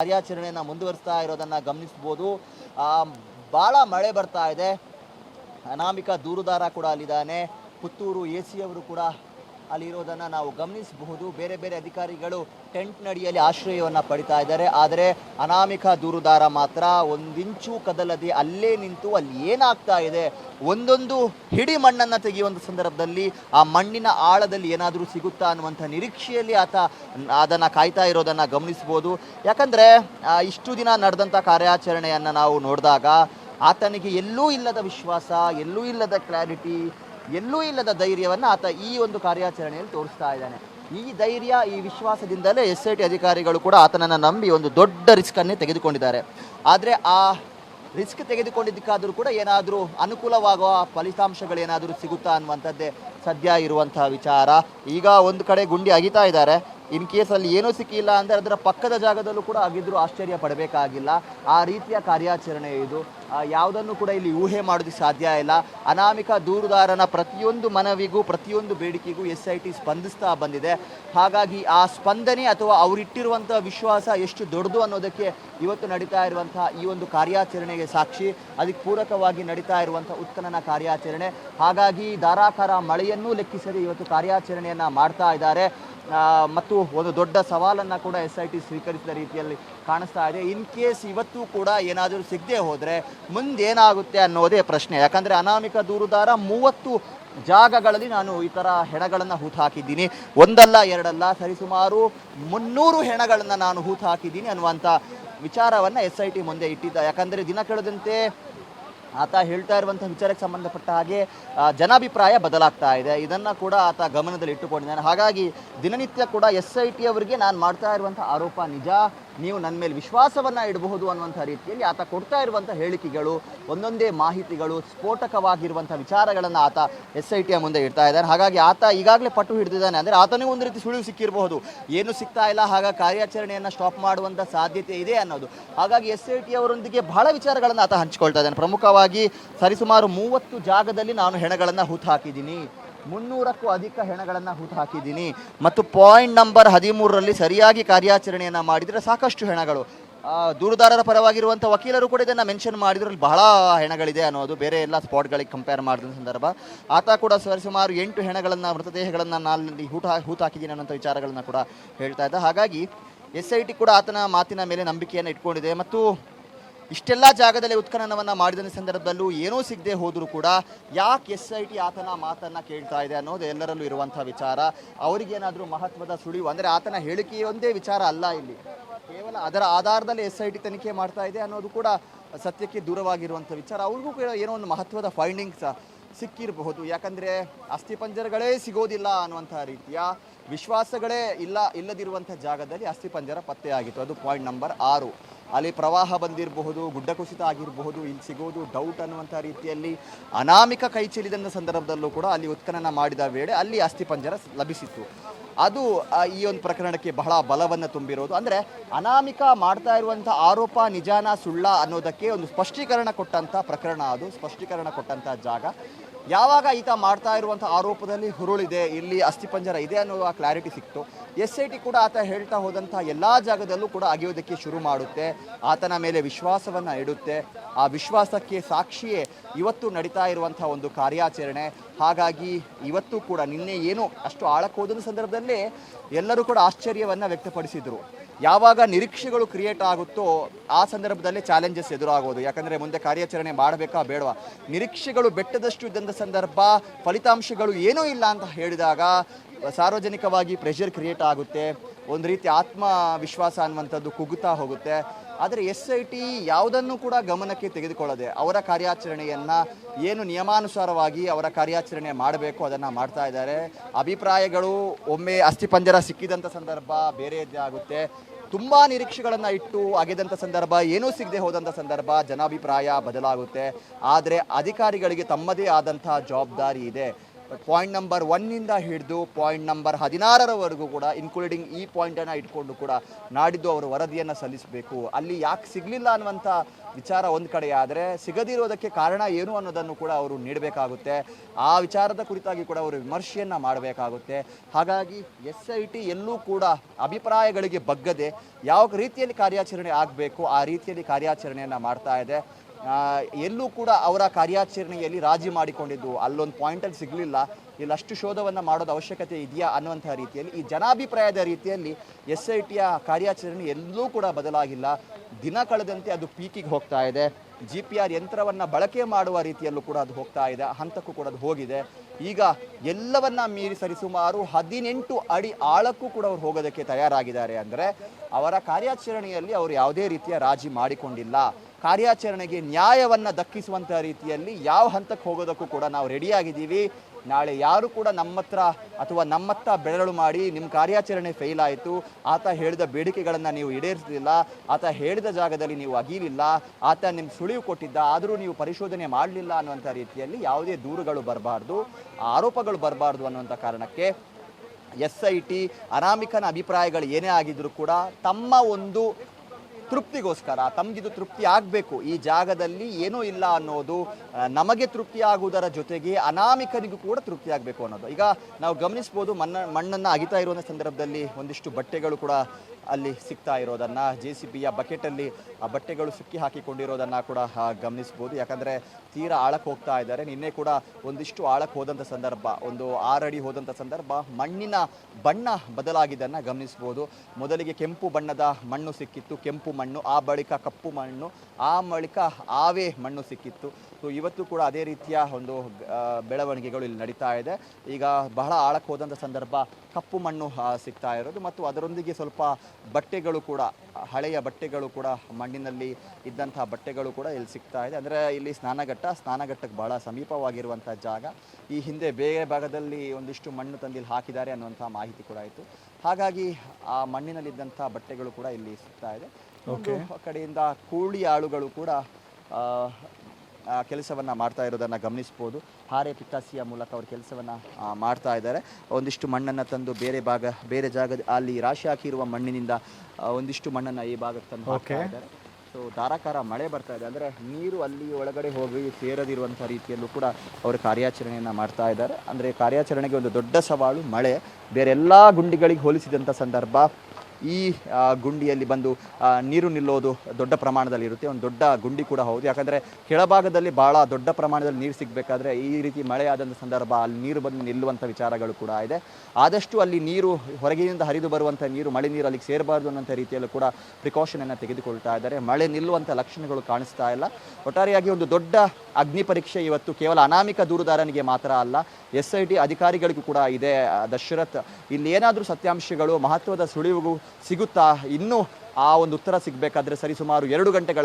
ಕಾರ್ಯಾಚರಣೆಯನ್ನು ಮುಂದುವರಿಸ್ತಾ ಇರೋದನ್ನ ಗಮನಿಸ್ಬೋದು. ಭಾಳ ಮಳೆ ಬರ್ತಾ ಇದೆ. ಅನಾಮಿಕ ದೂರುದಾರ ಕೂಡ ಅಲ್ಲಿದ್ದಾನೆ. ಪುತ್ತೂರು ಎ ಸಿ ಕೂಡ ಅಲ್ಲಿರೋದನ್ನು ನಾವು ಗಮನಿಸಬಹುದು. ಬೇರೆ ಬೇರೆ ಅಧಿಕಾರಿಗಳು ಟೆಂಟ್ ನಡಿಯಲ್ಲಿ ಆಶ್ರಯವನ್ನು ಪಡಿತಾ ಇದ್ದಾರೆ. ಆದರೆ ಅನಾಮಿಕ ದೂರುದಾರ ಮಾತ್ರ ಒಂದಿಂಚು ಕದಲದೆ ಅಲ್ಲೇ ನಿಂತು ಅಲ್ಲಿ ಏನಾಗ್ತಾ ಇದೆ? ಒಂದೊಂದು ಹಿಡಿ ಮಣ್ಣನ್ನು ತೆಗೆಯುವಂಥ ಸಂದರ್ಭದಲ್ಲಿ ಆ ಮಣ್ಣಿನ ಆಳದಲ್ಲಿ ಏನಾದರೂ ಸಿಗುತ್ತಾ ಅನ್ನುವಂಥ ನಿರೀಕ್ಷೆಯಲ್ಲಿ ಆತ ಅದನ್ನು ಕಾಯ್ತಾ ಇರೋದನ್ನು ಗಮನಿಸ್ಬೋದು ಯಾಕಂದರೆ ಇಷ್ಟು ದಿನ ನಡೆದಂಥ ಕಾರ್ಯಾಚರಣೆಯನ್ನು ನಾವು ನೋಡಿದಾಗ ಆತನಿಗೆ ಎಲ್ಲೂ ಇಲ್ಲದ ವಿಶ್ವಾಸ, ಎಲ್ಲೂ ಇಲ್ಲದ ಕ್ಲಾರಿಟಿ ಎಲ್ಲೂ ಇಲ್ಲದ ಧೈರ್ಯವನ್ನು ಆತ ಈ ಒಂದು ಕಾರ್ಯಾಚರಣೆಯಲ್ಲಿ ತೋರಿಸ್ತಾ ಇದ್ದಾನೆ. ಈ ಧೈರ್ಯ, ಈ ವಿಶ್ವಾಸದಿಂದಲೇ ಎಸ್ ಐ ಟಿ ಅಧಿಕಾರಿಗಳು ಕೂಡ ಆತನನ್ನು ನಂಬಿ ಒಂದು ದೊಡ್ಡ ರಿಸ್ಕನ್ನೇ ತೆಗೆದುಕೊಂಡಿದ್ದಾರೆ. ಆದರೆ ಆ ರಿಸ್ಕ್ ತೆಗೆದುಕೊಂಡಿದ್ದಕ್ಕಾದರೂ ಕೂಡ ಏನಾದರೂ ಅನುಕೂಲವಾಗುವ ಫಲಿತಾಂಶಗಳೇನಾದರೂ ಸಿಗುತ್ತಾ ಅನ್ನುವಂಥದ್ದೇ ಸದ್ಯ ಇರುವಂತಹ ವಿಚಾರ. ಈಗ ಒಂದು ಕಡೆ ಗುಂಡಿ ಅಗಿತಾ ಇದ್ದಾರೆ. ಇನ್ ಕೇಸ್ ಅಲ್ಲಿ ಏನೂ ಸಿಕ್ಕಿಲ್ಲ ಅಂದರೆ ಅದರ ಪಕ್ಕದ ಜಾಗದಲ್ಲೂ ಕೂಡ ಆಗಿದ್ರು ಆಶ್ಚರ್ಯ ಪಡಬೇಕಾಗಿಲ್ಲ. ಆ ರೀತಿಯ ಕಾರ್ಯಾಚರಣೆ ಇದು. ಯಾವುದನ್ನು ಕೂಡ ಇಲ್ಲಿ ಊಹೆ ಮಾಡೋದಕ್ಕೆ ಸಾಧ್ಯ ಇಲ್ಲ. ಅನಾಮಿಕ ದೂರುದಾರನ ಪ್ರತಿಯೊಂದು ಮನವಿಗೂ, ಪ್ರತಿಯೊಂದು ಬೇಡಿಕೆಗೂ ಎಸ್ ಐ ಟಿ ಸ್ಪಂದಿಸ್ತಾ ಬಂದಿದೆ. ಹಾಗಾಗಿ ಆ ಸ್ಪಂದನೆ ಅಥವಾ ಅವರಿಟ್ಟಿರುವಂಥ ವಿಶ್ವಾಸ ಎಷ್ಟು ದೊಡ್ಡದು ಅನ್ನೋದಕ್ಕೆ ಇವತ್ತು ನಡೀತಾ ಇರುವಂತಹ ಈ ಒಂದು ಕಾರ್ಯಾಚರಣೆಗೆ ಸಾಕ್ಷಿ. ಅದಕ್ಕೆ ಪೂರಕವಾಗಿ ನಡೀತಾ ಇರುವಂಥ ಉತ್ಖನನ ಕಾರ್ಯಾಚರಣೆ. ಹಾಗಾಗಿ ಧಾರಾಕಾರ ಮಳೆಯನ್ನೂ ಲೆಕ್ಕಿಸದೆ ಇವತ್ತು ಕಾರ್ಯಾಚರಣೆಯನ್ನು ಮಾಡ್ತಾ ಇದ್ದಾರೆ. ಮತ್ತು ಒಂದು ದೊಡ್ಡ ಸವಾಲನ್ನು ಕೂಡ ಎಸ್ ಐ ಟಿ ಸ್ವೀಕರಿಸಿದ ರೀತಿಯಲ್ಲಿ ಕಾಣಿಸ್ತಾ ಇದೆ. ಇನ್ ಕೇಸ್ ಇವತ್ತು ಕೂಡ ಏನಾದರೂ ಸಿಗದೆ ಹೋದರೆ ಮುಂದೇನಾಗುತ್ತೆ ಅನ್ನೋದೇ ಪ್ರಶ್ನೆ. ಯಾಕಂದರೆ ಅನಾಮಿಕ ದೂರುದಾರ ಮೂವತ್ತು ಜಾಗಗಳಲ್ಲಿ ನಾನು ಈ ಥರ ಹೆಣಗಳನ್ನು ಹೂತು ಹಾಕಿದ್ದೀನಿ. ಒಂದಲ್ಲ, ಎರಡಲ್ಲ, ಸರಿಸುಮಾರು ಮುನ್ನೂರು ಹೆಣಗಳನ್ನು ನಾನು ಹೂತು ಹಾಕಿದ್ದೀನಿ ಅನ್ನುವಂಥ ವಿಚಾರವನ್ನು ಎಸ್ ಐ ಟಿ ಮುಂದೆ ಇಟ್ಟಿದ್ದ. ಯಾಕಂದರೆ ದಿನ ಕಳೆದಂತೆ ಆತ ಹೇಳ್ತಾ ಇರುವಂಥ ವಿಚಾರಕ್ಕೆ ಸಂಬಂಧಪಟ್ಟ ಹಾಗೆ ಜನಾಭಿಪ್ರಾಯ ಬದಲಾಗ್ತಾ ಇದೆ. ಇದನ್ನು ಕೂಡ ಆತ ಗಮನದಲ್ಲಿ ಇಟ್ಟುಕೊಂಡಿದ್ದಾನೆ. ಹಾಗಾಗಿ ದಿನನಿತ್ಯ ಕೂಡ ಎಸ್ ಐ ಟಿ ಅವರಿಗೆ ನಾನು ಮಾಡ್ತಾ ಇರುವಂಥ ಆರೋಪ ನಿಜ. ನೀವು ನನ್ನ ಮೇಲೆ ವಿಶ್ವಾಸವನ್ನು ಇಡಬಹುದು ಅನ್ನುವಂಥ ರೀತಿಯಲ್ಲಿ ಆತ ಕೊಡ್ತಾ ಇರುವಂಥ ಹೇಳಿಕೆಗಳು, ಒಂದೊಂದೇ ಮಾಹಿತಿಗಳು, ಸ್ಫೋಟಕವಾಗಿರುವಂಥ ವಿಚಾರಗಳನ್ನು ಆತ ಎಸ್ ಐ ಟಿಯ ಮುಂದೆ ಇಡ್ತಾ ಇದ್ದಾನೆ ಹಾಗಾಗಿ ಆತ ಈಗಾಗಲೇ ಪಟ್ಟು ಹಿಡಿದಿದ್ದಾನೆ ಅಂದರೆ ಆತನೇ ಒಂದು ರೀತಿ ಸುಳಿವು ಸಿಕ್ಕಿರಬಹುದು. ಏನು ಸಿಗ್ತಾ ಇಲ್ಲ, ಹಾಗ ಕಾರ್ಯಾಚರಣೆಯನ್ನು ಸ್ಟಾಪ್ ಮಾಡುವಂಥ ಸಾಧ್ಯತೆ ಇದೆ ಅನ್ನೋದು. ಹಾಗಾಗಿ ಎಸ್ ಐ ಟಿ ಅವರೊಂದಿಗೆ ಬಹಳ ವಿಚಾರಗಳನ್ನು ಆತ ಹಂಚಿಕೊಳ್ತಾ ಇದ್ದಾನೆ. ಪ್ರಮುಖವಾಗಿ ಸರಿಸುಮಾರು ಮೂವತ್ತು ಜಾಗದಲ್ಲಿ ನಾನು ಹೆಣಗಳನ್ನು ಹುತ್ತು ಹಾಕಿದ್ದೀನಿ. ಮುನ್ನೂರಕ್ಕೂ ಅಧಿಕ ಹೆಣಗಳನ್ನು ಹೂತು ಹಾಕಿದ್ದೀನಿ. ಮತ್ತು ಪಾಯಿಂಟ್ ನಂಬರ್ ಹದಿಮೂರರಲ್ಲಿ ಸರಿಯಾಗಿ ಕಾರ್ಯಾಚರಣೆಯನ್ನು ಮಾಡಿದರೆ ಸಾಕಷ್ಟು ಹೆಣಗಳು. ದೂರುದಾರರ ಪರವಾಗಿರುವಂಥ ವಕೀಲರು ಕೂಡ ಇದನ್ನು ಮೆನ್ಷನ್ ಮಾಡಿದ್ರಲ್ಲಿ ಬಹಳ ಹೆಣಗಳಿದೆ ಅನ್ನೋದು. ಬೇರೆ ಎಲ್ಲ ಸ್ಪಾಟ್ಗಳಿಗೆ ಕಂಪೇರ್ ಮಾಡಿದ ಸಂದರ್ಭ. ಆತ ಕೂಡ ಸರಿಸುಮಾರು ಎಂಟು ಹೆಣಗಳನ್ನು, ಮೃತದೇಹಗಳನ್ನು ನಾಲ್ನಲ್ಲಿ ಹೂಟ ಹೂತು ಹಾಕಿದ್ದೀನಿ ಅನ್ನೋಂಥ ವಿಚಾರಗಳನ್ನು ಕೂಡ ಹೇಳ್ತಾ ಇದ್ದ. ಹಾಗಾಗಿ ಎಸ್ ಐ ಟಿ ಕೂಡ ಆತನ ಮಾತಿನ ಮೇಲೆ ನಂಬಿಕೆಯನ್ನು ಇಟ್ಕೊಂಡಿದೆ. ಮತ್ತು ಇಷ್ಟೆಲ್ಲ ಜಾಗದಲ್ಲಿ ಉತ್ಖನನವನ್ನು ಮಾಡಿದ ಸಂದರ್ಭದಲ್ಲೂ ಏನೂ ಸಿಗದೆ ಹೋದರೂ ಕೂಡ ಯಾಕೆ ಎಸ್ ಐ ಟಿ ಆತನ ಮಾತನ್ನು ಕೇಳ್ತಾ ಇದೆ ಅನ್ನೋದು ಎಲ್ಲರಲ್ಲೂ ಇರುವಂಥ ವಿಚಾರ. ಅವರಿಗೇನಾದರೂ ಮಹತ್ವದ ಸುಳಿವು, ಅಂದರೆ ಆತನ ಹೇಳಿಕೆಯೊಂದೇ ವಿಚಾರ ಅಲ್ಲ ಇಲ್ಲಿ. ಕೇವಲ ಅದರ ಆಧಾರದಲ್ಲಿ ಎಸ್ ಐ ಟಿ ತನಿಖೆ ಮಾಡ್ತಾ ಇದೆ ಅನ್ನೋದು ಕೂಡ ಸತ್ಯಕ್ಕೆ ದೂರವಾಗಿರುವಂಥ ವಿಚಾರ. ಅವ್ರಿಗೂ ಕೂಡ ಏನೋ ಒಂದು ಮಹತ್ವದ ಫೈಂಡಿಂಗ್ಸ್ ಸಿಕ್ಕಿರಬಹುದು. ಯಾಕಂದರೆ ಅಸ್ಥಿಪಂಜರಗಳೇ ಸಿಗೋದಿಲ್ಲ ಅನ್ನುವಂಥ ರೀತಿಯ ವಿಶ್ವಾಸಗಳೇ ಇಲ್ಲ, ಇಲ್ಲದಿರುವಂಥ ಜಾಗದಲ್ಲಿ ಅಸ್ಥಿಪಂಜರ ಪತ್ತೆಯಾಗಿತ್ತು. ಅದು ಪಾಯಿಂಟ್ ನಂಬರ್ ಆರು. ಅಲ್ಲಿ ಪ್ರವಾಹ ಬಂದಿರಬಹುದು ಗುಡ್ಡ ಕುಸಿತ ಆಗಿರಬಹುದು, ಇಲ್ಲಿ ಸಿಗೋದು ಡೌಟ್ ಅನ್ನುವಂಥ ರೀತಿಯಲ್ಲಿ ಅನಾಮಿಕ ಕೈ ಚೆಲ್ಲಿದಂಥ ಸಂದರ್ಭದಲ್ಲೂ ಕೂಡ ಅಲ್ಲಿ ಉತ್ಖನನ ಮಾಡಿದ ವೇಳೆ ಅಲ್ಲಿ ಅಸ್ಥಿಪಂಜರ ಲಭಿಸಿತ್ತು. ಅದು ಈ ಒಂದು ಪ್ರಕರಣಕ್ಕೆ ಬಹಳ ಬಲವನ್ನು ತುಂಬಿರೋದು. ಅಂದರೆ ಅನಾಮಿಕ ಮಾಡ್ತಾ ಇರುವಂಥ ಆರೋಪ ನಿಜಾನ ಸುಳ್ಳ ಅನ್ನೋದಕ್ಕೆ ಒಂದು ಸ್ಪಷ್ಟೀಕರಣ ಕೊಟ್ಟಂಥ ಪ್ರಕರಣ ಅದು, ಸ್ಪಷ್ಟೀಕರಣ ಕೊಟ್ಟಂಥ ಜಾಗ. ಯಾವಾಗ ಈತ ಮಾಡ್ತಾ ಇರುವಂಥ ಆರೋಪದಲ್ಲಿ ಹುರುಳಿದೆ, ಇಲ್ಲಿ ಅಸ್ಥಿಪಂಜರ ಇದೆ ಅನ್ನುವ ಕ್ಲಾರಿಟಿ ಸಿಕ್ತು. ಎಸ್ ಐ ಟಿ ಕೂಡ ಆತ ಹೇಳ್ತಾ ಹೋದಂಥ ಎಲ್ಲ ಜಾಗದಲ್ಲೂ ಕೂಡ ಅಗೆಯೋದಕ್ಕೆ ಶುರು ಮಾಡುತ್ತೆ. ಆತನ ಮೇಲೆ ವಿಶ್ವಾಸವನ್ನು ಇಡುತ್ತೆ. ಆ ವಿಶ್ವಾಸಕ್ಕೆ ಸಾಕ್ಷಿಯೇ ಇವತ್ತು ನಡೀತಾ ಇರುವಂಥ ಒಂದು ಕಾರ್ಯಾಚರಣೆ. ಹಾಗಾಗಿ ಇವತ್ತು ಕೂಡ ನಿನ್ನೆ ಏನು ಅಷ್ಟು ಆಳಕ್ಕೆ ಹೋದ ಸಂದರ್ಭದಲ್ಲಿ ಎಲ್ಲರೂ ಕೂಡ ಆಶ್ಚರ್ಯವನ್ನು ವ್ಯಕ್ತಪಡಿಸಿದರು. ಯಾವಾಗ ನಿರೀಕ್ಷೆಗಳು ಕ್ರಿಯೇಟ್ ಆಗುತ್ತೋ ಆ ಸಂದರ್ಭದಲ್ಲಿ ಚಾಲೆಂಜಸ್ ಎದುರಾಗೋದು. ಯಾಕಂದರೆ ಮುಂದೆ ಕಾರ್ಯಾಚರಣೆ ಮಾಡಬೇಕಾ ಬೇಡವಾ? ನಿರೀಕ್ಷೆಗಳು ಬೆಟ್ಟದಷ್ಟು ಇದ್ದಂಥ ಸಂದರ್ಭ, ಫಲಿತಾಂಶಗಳು ಏನೂ ಇಲ್ಲ ಅಂತ ಹೇಳಿದಾಗ ಸಾರ್ವಜನಿಕವಾಗಿ ಪ್ರೆಷರ್ ಕ್ರಿಯೇಟ್ ಆಗುತ್ತೆ. ಒಂದು ರೀತಿ ಆತ್ಮವಿಶ್ವಾಸ ಅನ್ನುವಂಥದ್ದು ಕುಗ್ಗುತ್ತಾ ಹೋಗುತ್ತೆ. ಆದರೆ ಎಸ್ ಐ ಟಿ ಯಾವುದನ್ನು ಕೂಡ ಗಮನಕ್ಕೆ ತೆಗೆದುಕೊಳ್ಳದೆ ಅವರ ಕಾರ್ಯಾಚರಣೆಯನ್ನು ಏನು ನಿಯಮಾನುಸಾರವಾಗಿ ಅವರ ಕಾರ್ಯಾಚರಣೆ ಮಾಡಬೇಕು ಅದನ್ನು ಮಾಡ್ತಾ ಇದ್ದಾರೆ. ಅಭಿಪ್ರಾಯಗಳು ಒಮ್ಮೆ ಅಸ್ಥಿಪಂಜರ ಸಿಕ್ಕಿದಂಥ ಸಂದರ್ಭ ಬೇರೆಯದ್ದೇ ಆಗುತ್ತೆ. ತುಂಬ ನಿರೀಕ್ಷೆಗಳನ್ನು ಇಟ್ಟು ಅಗೆದಂಥ ಸಂದರ್ಭ, ಏನೂ ಸಿಗದೆ ಹೋದಂಥ ಸಂದರ್ಭ, ಜನಾಭಿಪ್ರಾಯ ಬದಲಾಗುತ್ತೆ. ಆದರೆ ಅಧಿಕಾರಿಗಳಿಗೆ ತಮ್ಮದೇ ಆದಂಥ ಜವಾಬ್ದಾರಿ ಇದೆ. ಪಾಯಿಂಟ್ ನಂಬರ್ ಒನ್ನಿಂದ ಹಿಡಿದು ಪಾಯಿಂಟ್ ನಂಬರ್ ಹದಿನಾರರವರೆಗೂ ಕೂಡ ಇನ್ಕ್ಲೂಡಿಂಗ್ ಈ ಪಾಯಿಂಟನ್ನು ಇಟ್ಕೊಂಡು ಕೂಡ ನಾಡಿದ್ದು ಅವರು ವರದಿಯನ್ನು ಸಲ್ಲಿಸಬೇಕು. ಅಲ್ಲಿ ಯಾಕೆ ಸಿಗಲಿಲ್ಲ ಅನ್ನುವಂಥ ವಿಚಾರ ಒಂದು ಕಡೆ ಆದರೆ ಸಿಗದಿರೋದಕ್ಕೆ ಕಾರಣ ಏನು ಅನ್ನೋದನ್ನು ಕೂಡ ಅವರು ನೀಡಬೇಕಾಗುತ್ತೆ. ಆ ವಿಚಾರದ ಕುರಿತಾಗಿ ಕೂಡ ಅವರು ವಿಮರ್ಶೆಯನ್ನು ಮಾಡಬೇಕಾಗುತ್ತೆ. ಹಾಗಾಗಿ ಎಸ್ ಐ ಟಿ ಎಲ್ಲೂ ಕೂಡ ಅಭಿಪ್ರಾಯಗಳಿಗೆ ಬಗ್ಗದೆ ಯಾವ ರೀತಿಯಲ್ಲಿ ಕಾರ್ಯಾಚರಣೆ ಆಗಬೇಕು ಆ ರೀತಿಯಲ್ಲಿ ಕಾರ್ಯಾಚರಣೆಯನ್ನು ಮಾಡ್ತಾ ಇದೆ. ಎಲ್ಲೂ ಕೂಡ ಅವರ ಕಾರ್ಯಾಚರಣೆಯಲ್ಲಿ ರಾಜಿ ಮಾಡಿಕೊಂಡಿದ್ದು. ಅಲ್ಲೊಂದು ಪಾಯಿಂಟಲ್ಲಿ ಸಿಗಲಿಲ್ಲ. ಇಲ್ಲಿ ಅಷ್ಟು ಶೋಧವನ್ನು ಮಾಡೋದು ಅವಶ್ಯಕತೆ ಇದೆಯಾ ಅನ್ನುವಂಥ ರೀತಿಯಲ್ಲಿ ಈ ಜನಾಭಿಪ್ರಾಯದ ರೀತಿಯಲ್ಲಿ ಎಸ್ ಐ ಟಿಯ ಕಾರ್ಯಾಚರಣೆ ಎಲ್ಲೂ ಕೂಡ ಬದಲಾಗಿಲ್ಲ. ದಿನ ಕಳೆದಂತೆ ಅದು ಪೀಕಿಗೆ ಹೋಗ್ತಾ ಇದೆ. ಜಿ ಪಿ ಆರ್ ಯಂತ್ರವನ್ನು ಬಳಕೆ ಮಾಡುವ ರೀತಿಯಲ್ಲೂ ಕೂಡ ಅದು ಹೋಗ್ತಾ ಇದೆ. ಹಂತಕ್ಕೂ ಕೂಡ ಅದು ಹೋಗಿದೆ. ಈಗ ಎಲ್ಲವನ್ನ ಮೀರಿ ಸರಿಸುಮಾರು ಹದಿನೆಂಟು ಅಡಿ ಆಳಕ್ಕೂ ಕೂಡ ಅವರು ಹೋಗೋದಕ್ಕೆ ತಯಾರಾಗಿದ್ದಾರೆ ಅಂದರೆ ಅವರ ಕಾರ್ಯಾಚರಣೆಯಲ್ಲಿ ಅವರು ಯಾವುದೇ ರೀತಿಯ ರಾಜಿ ಮಾಡಿಕೊಂಡಿಲ್ಲ. ಕಾರ್ಯಾಚರಣೆಗೆ ನ್ಯಾಯವನ್ನು ದಕ್ಕಿಸುವಂಥ ರೀತಿಯಲ್ಲಿ ಯಾವ ಹಂತಕ್ಕೆ ಹೋಗೋದಕ್ಕೂ ಕೂಡ ನಾವು ರೆಡಿಯಾಗಿದ್ದೀವಿ ನಾಳೆ ಯಾರು ಕೂಡ ನಮ್ಮತ್ರ ಅಥವಾ ನಮ್ಮತ್ತ ಬೆರಳು ಮಾಡಿ ನಿಮ್ಮ ಕಾರ್ಯಾಚರಣೆ ಫೇಲ್ ಆಯಿತು. ಆತ ಹೇಳಿದ ಬೇಡಿಕೆಗಳನ್ನು ನೀವು ಈಡೇರಿಸಲಿಲ್ಲ ಆತ ಹೇಳಿದ ಜಾಗದಲ್ಲಿ ನೀವು ಅಗೀಲಿಲ್ಲ. ಆತ ನಿಮ್ಮ ಸುಳಿವು ಕೊಟ್ಟಿದ್ದ, ಆದರೂ ನೀವು ಪರಿಶೋಧನೆ ಮಾಡಲಿಲ್ಲ ಅನ್ನುವಂಥ ರೀತಿಯಲ್ಲಿ ಯಾವುದೇ ದೂರುಗಳು ಬರಬಾರ್ದು, ಆರೋಪಗಳು ಬರಬಾರ್ದು ಅನ್ನುವಂಥ ಕಾರಣಕ್ಕೆ ಎಸ್ ಐ ಟಿ ಅನಾಮಿಕನ ಅಭಿಪ್ರಾಯಗಳು ಏನೇ ಆಗಿದ್ರು ಕೂಡ ತಮ್ಮ ಒಂದು ತೃಪ್ತಿಗೋಸ್ಕರ, ತಮಗಿದು ತೃಪ್ತಿ ಆಗಬೇಕು. ಈ ಜಾಗದಲ್ಲಿ ಏನೂ ಇಲ್ಲ ಅನ್ನೋದು ನಮಗೆ ತೃಪ್ತಿ ಆಗುವುದರ ಜೊತೆಗೆ ಅನಾಮಿಕನಿಗೂ ಕೂಡ ತೃಪ್ತಿ ಆಗಬೇಕು ಅನ್ನೋದು. ಈಗ ನಾವು ಗಮನಿಸ್ಬೋದು ಮಣ್ಣ ಮಣ್ಣನ್ನು ಅಗಿತಾ ಇರುವಂಥ ಸಂದರ್ಭದಲ್ಲಿ ಒಂದಿಷ್ಟು ಬಟ್ಟೆಗಳು ಕೂಡ ಅಲ್ಲಿ ಸಿಗ್ತಾ ಇರೋದನ್ನು ಜೆ ಸಿ ಬಿಯ ಬಕೆಟಲ್ಲಿ ಆ ಬಟ್ಟೆಗಳು ಸಿಕ್ಕಿ ಹಾಕಿಕೊಂಡಿರೋದನ್ನು ಕೂಡ ಗಮನಿಸ್ಬೋದು. ಯಾಕಂದರೆ ತೀರಾ ಆಳಕ್ಕೆ ಹೋಗ್ತಾ ಇದ್ದಾರೆ. ನಿನ್ನೆ ಕೂಡ ಒಂದಿಷ್ಟು ಆಳಕ್ಕೆ ಹೋದಂಥ ಸಂದರ್ಭ, ಒಂದು ಆರಡಿ ಹೋದಂಥ ಸಂದರ್ಭ, ಮಣ್ಣಿನ ಬಣ್ಣ ಬದಲಾಗಿದ್ದನ್ನು ಗಮನಿಸ್ಬೋದು. ಮೊದಲಿಗೆ ಕೆಂಪು ಬಣ್ಣದ ಮಣ್ಣು ಸಿಕ್ಕಿತ್ತು. ಕೆಂಪು ಮಣ್ಣು, ಆ ಬಳಿಕ ಕಪ್ಪು ಮಣ್ಣು, ಆ ಬಳಿಕ ಆವೇ ಮಣ್ಣು ಸಿಕ್ಕಿತ್ತು. ಸೊ ಇವತ್ತು ಕೂಡ ಅದೇ ರೀತಿಯ ಒಂದು ಬೆಳವಣಿಗೆಗಳು ಇಲ್ಲಿ ನಡೀತಾ ಇದೆ. ಈಗ ಬಹಳ ಆಳಕ್ಕೆ ಹೋದಂಥ ಸಂದರ್ಭ ಕಪ್ಪು ಮಣ್ಣು ಸಿಗ್ತಾ ಇರೋದು. ಮತ್ತು ಅದರೊಂದಿಗೆ ಸ್ವಲ್ಪ ಬಟ್ಟೆಗಳು ಕೂಡ, ಹಳೆಯ ಬಟ್ಟೆಗಳು ಕೂಡ ಮಣ್ಣಿನಲ್ಲಿ ಇದ್ದಂತಹ ಬಟ್ಟೆಗಳು ಕೂಡ ಇಲ್ಲಿ ಸಿಗ್ತಾ ಇದೆ. ಅಂದರೆ ಇಲ್ಲಿ ಸ್ನಾನಘಟ್ಟ, ಸ್ನಾನಘಟ್ಟಕ್ಕೆ ಬಹಳ ಸಮೀಪವಾಗಿರುವಂಥ ಜಾಗ. ಈ ಹಿಂದೆ ಬೇರೆ ಭಾಗದಲ್ಲಿ ಒಂದಿಷ್ಟು ಮಣ್ಣು ತಂದು ಇಲ್ಲಿ ಹಾಕಿದ್ದಾರೆ ಅನ್ನುವಂಥ ಮಾಹಿತಿ ಕೂಡ ಇತ್ತು ಹಾಗಾಗಿ ಆ ಮಣ್ಣಿನಲ್ಲಿದ್ದಂಥ ಬಟ್ಟೆಗಳು ಕೂಡ ಇಲ್ಲಿ ಸಿಗ್ತಾ ಇದೆ. ಒಂದು ಕಡೆಯಿಂದ ಕೂಳಿ ಆಳುಗಳು ಕೂಡ ಕೆಲಸವನ್ನ ಮಾಡ್ತಾ ಇರೋದನ್ನ ಗಮನಿಸ್ಬೋದು. ಹಾರೆ ಪಿತ್ತಾಸಿಯ ಮೂಲಕ ಅವರು ಕೆಲಸವನ್ನ ಮಾಡ್ತಾ ಇದ್ದಾರೆ. ಒಂದಿಷ್ಟು ಮಣ್ಣನ್ನು ತಂದು ಬೇರೆ ಭಾಗ ಬೇರೆ ಜಾಗದ ಅಲ್ಲಿ ರಾಶಿ ಹಾಕಿರುವ ಮಣ್ಣಿನಿಂದ ಒಂದಿಷ್ಟು ಮಣ್ಣನ್ನು ಈ ಭಾಗಕ್ಕೆ ತಂದು ಹಾಕ್ತಾ ಇದ್ದಾರೆ. ಸೊ ಧಾರಾಕಾರ ಮಳೆ ಬರ್ತಾ ಇದೆ. ಅಂದರೆ ನೀರು ಅಲ್ಲಿ ಒಳಗಡೆ ಹೋಗಿ ಸೇರದಿರುವಂಥ ರೀತಿಯಲ್ಲೂ ಕೂಡ ಅವರು ಕಾರ್ಯಾಚರಣೆಯನ್ನು ಮಾಡ್ತಾ ಇದ್ದಾರೆ. ಅಂದರೆ ಕಾರ್ಯಾಚರಣೆಗೆ ಒಂದು ದೊಡ್ಡ ಸವಾಲು ಮಳೆ. ಬೇರೆ ಎಲ್ಲ ಗುಂಡಿಗಳಿಗೆ ಹೋಲಿಸಿದಂಥ ಸಂದರ್ಭ ಈ ಗುಂಡಿಯಲ್ಲಿ ಬಂದು ನೀರು ನಿಲ್ಲೋದು ದೊಡ್ಡ ಪ್ರಮಾಣದಲ್ಲಿ ಇರುತ್ತೆ. ಒಂದು ದೊಡ್ಡ ಗುಂಡಿ ಕೂಡ ಹೌದು. ಯಾಕಂದರೆ ಕೆಳಭಾಗದಲ್ಲಿ ಭಾಳ ದೊಡ್ಡ ಪ್ರಮಾಣದಲ್ಲಿ ನೀರು ಸಿಗಬೇಕಾದ್ರೆ ಈ ರೀತಿ ಮಳೆ ಆದಂಥ ಸಂದರ್ಭ ಅಲ್ಲಿ ನೀರು ಬಂದು ನಿಲ್ಲುವಂಥ ವಿಚಾರಗಳು ಕೂಡ ಇದೆ. ಆದಷ್ಟು ಅಲ್ಲಿ ನೀರು ಹೊರಗಿನಿಂದ ಹರಿದು ಬರುವಂಥ ನೀರು, ಮಳೆ ನೀರು ಅಲ್ಲಿಗೆ ಸೇರಬಾರ್ದು ಅನ್ನೋಂಥ ರೀತಿಯಲ್ಲೂ ಕೂಡ ಪ್ರಿಕಾಷನನ್ನು ತೆಗೆದುಕೊಳ್ತಾ ಇದ್ದಾರೆ. ಮಳೆ ನಿಲ್ಲುವಂಥ ಲಕ್ಷಣಗಳು ಕಾಣಿಸ್ತಾ ಇಲ್ಲ. ಒಟ್ಟಾರೆಯಾಗಿ ಒಂದು ದೊಡ್ಡ ಅಗ್ನಿ ಪರೀಕ್ಷೆ ಇವತ್ತು ಕೇವಲ ಅನಾಮಿಕ ದೂರುದಾರನಿಗೆ ಮಾತ್ರ ಅಲ್ಲ, ಎಸ್ ಐ ಟಿ ಅಧಿಕಾರಿಗಳಿಗೂ ಕೂಡ ಇದೆ. ದಶರಥ್, ಇಲ್ಲಿ ಏನಾದರೂ ಸತ್ಯಾಂಶಗಳು, ಮಹತ್ವದ ಸುಳಿವು ಸಿಗುತ್ತಾ? ಇನ್ನೂ ಆ ಒಂದು ಉತ್ತರ ಸಿಗಬೇಕಾದ್ರೆ ಸರಿಸುಮಾರು ಎರಡು ಗಂಟೆಗಳ